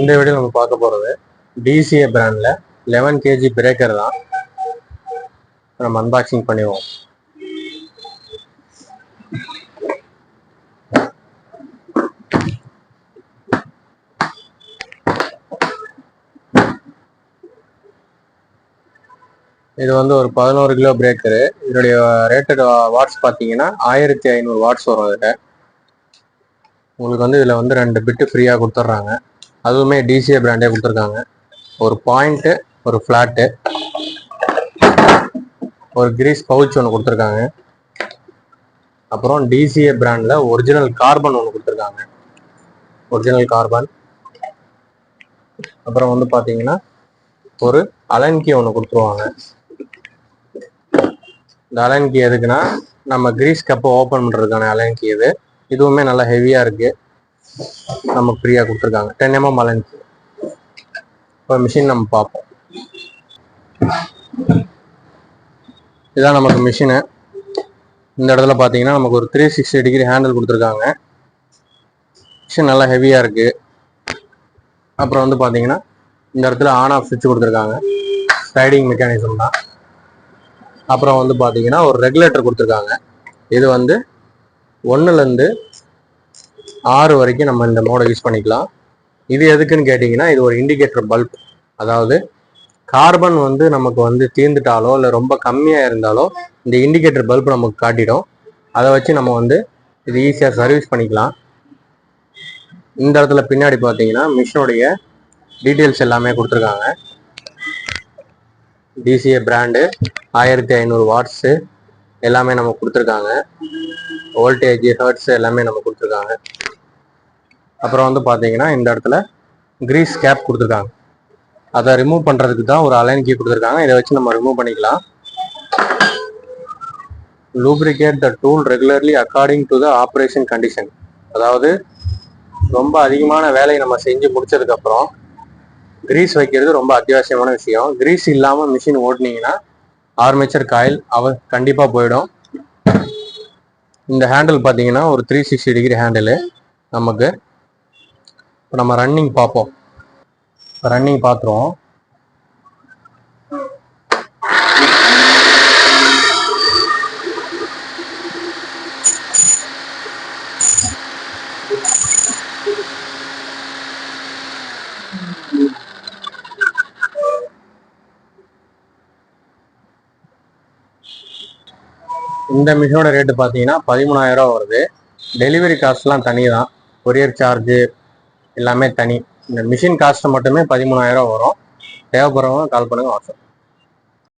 இந்த வீடியோ நம்ம பார்க்க போகிறது டிசிஏ பிராண்டில் லெவன் கேஜி பிரேக்கர் தான். நம்ம அன்பாக்சிங் பண்ணிடுவோம். இது வந்து ஒரு பதினோரு கிலோ பிரேக்கரு இதனுடைய ரேட்டட் வாட்ஸ் பார்த்தீங்கன்னா ஆயிரத்தி ஐநூறு வாட்ஸ் வரும் இதில் உங்களுக்கு வந்து இதில் வந்து ரெண்டு பிட்டு ஃப்ரீயாக கொடுத்துட்றாங்க. அதுவுமே டிசிஏ பிராண்டே கொடுத்துருக்காங்க. ஒரு பாயிண்ட்டு ஒரு ஃப்ளாட்டு ஒரு கிரீஸ் பவுச் ஒன்று கொடுத்துருக்காங்க. அப்புறம் டிசிஏ பிராண்டில் ஒரிஜினல் கார்பன் ஒன்று கொடுத்துருக்காங்க. ஒரிஜினல் கார்பன் அப்புறம் வந்து பார்த்தீங்கன்னா ஒரு அலன்கி ஒன்று கொடுத்துருவாங்க. இந்த அலன்கி எதுக்குன்னா நம்ம கிரீஸ் கப்பை ஓப்பன் பண்ணுறதுக்கான அலன்கி இது. இதுவுமே நல்லா ஹெவியாக இருக்கு. நமக்கு ஃப்ரீயாக கொடுத்துருக்காங்க. டென் எம்எம் அலன்ஸ் இப்போ மிஷின் நம்ம பார்ப்போம். இதான் நமக்கு மிஷினு இந்த இடத்துல பார்த்தீங்கன்னா நமக்கு ஒரு த்ரீ சிக்ஸ்டி டிகிரி ஹேண்டில் கொடுத்துருக்காங்க. மிஷின் நல்லா ஹெவியாக இருக்கு. அப்புறம் வந்து பார்த்தீங்கன்னா இந்த இடத்துல ஆன் ஆஃப் சுவிட்ச் கொடுத்துருக்காங்க. ஸ்லைடிங் மெக்கானிசம் தான். அப்புறம் வந்து பார்த்தீங்கன்னா ஒரு ரெகுலேட்டர் கொடுத்துருக்காங்க. இது வந்து ஒன்றுலேருந்து ஆறு வரைக்கும் நம்ம இந்த மோடை யூஸ் பண்ணிக்கலாம். இது எதுக்குன்னு கேட்டிங்கன்னா இது ஒரு இண்டிகேட்டர் பல்ப் அதாவது கார்பன் வந்து நமக்கு வந்து தீர்ந்துட்டாலோ இல்லை ரொம்ப கம்மியாக இருந்தாலோ இந்த இண்டிகேட்டர் பல்ப் நமக்கு காட்டிடும். அதை வச்சு நம்ம வந்து இது ஈஸியாக சர்வீஸ் பண்ணிக்கலாம். இந்த இடத்துல பின்னாடி பார்த்தீங்கன்னா மிஷினுடைய டீட்டெயில்ஸ் எல்லாமே கொடுத்துருக்காங்க. டிசிஏ பிராண்டு ஆயிரத்தி ஐநூறு வாட்ஸு எல்லாமே நம்ம கொடுத்துருக்காங்க. வோல்டேஜ் ஹர்ட்ஸ் எல்லாமே நம்ம கொடுத்துருக்காங்க. அப்புறம் வந்து பார்த்தீங்கன்னா இந்த இடத்துல கிரீஸ் கேப் கொடுத்துருக்காங்க. அதை ரிமூவ் பண்ணுறதுக்கு தான் ஒரு அலைன் கீ கொடுத்துருக்காங்க. இதை வச்சு நம்ம ரிமூவ் பண்ணிக்கலாம். Lubricate the tool regularly according to the operation condition அதாவது ரொம்ப அதிகமான வேலையை நம்ம செஞ்சு முடிச்சதுக்கப்புறம் கிரீஸ் வைக்கிறது ரொம்ப அத்தியாவசியமான விஷயம். கிரீஸ் இல்லாமல் மிஷின் ஓட்டுனீங்கன்னா ஆர்மேச்சர் காயில் அவ கண்டிப்பாக போயிடும். இந்த ஹேண்டில் பார்த்தீங்கன்னா ஒரு த்ரீ சிக்ஸ்டி டிகிரி ஹேண்டிலு நமக்கு இப்போ நம்ம ரன்னிங் பார்ப்போம். ரன்னிங் பார்த்துருவோம். இந்த மிஷினோட ரேட்டு பார்த்தீங்கன்னா பதிமூணாயிரம் ரூபா வருது. டெலிவரி காஸ்ட்லாம் தனி தான் கொரியர் சார்ஜு எல்லாமே தனி. இந்த மிஷின் காஸ்ட் மட்டுமே பதிமூணாயிரம் வரும். தேவைப்படுறவங்க கால் பண்ணுங்க வாட்ஸ்அப்.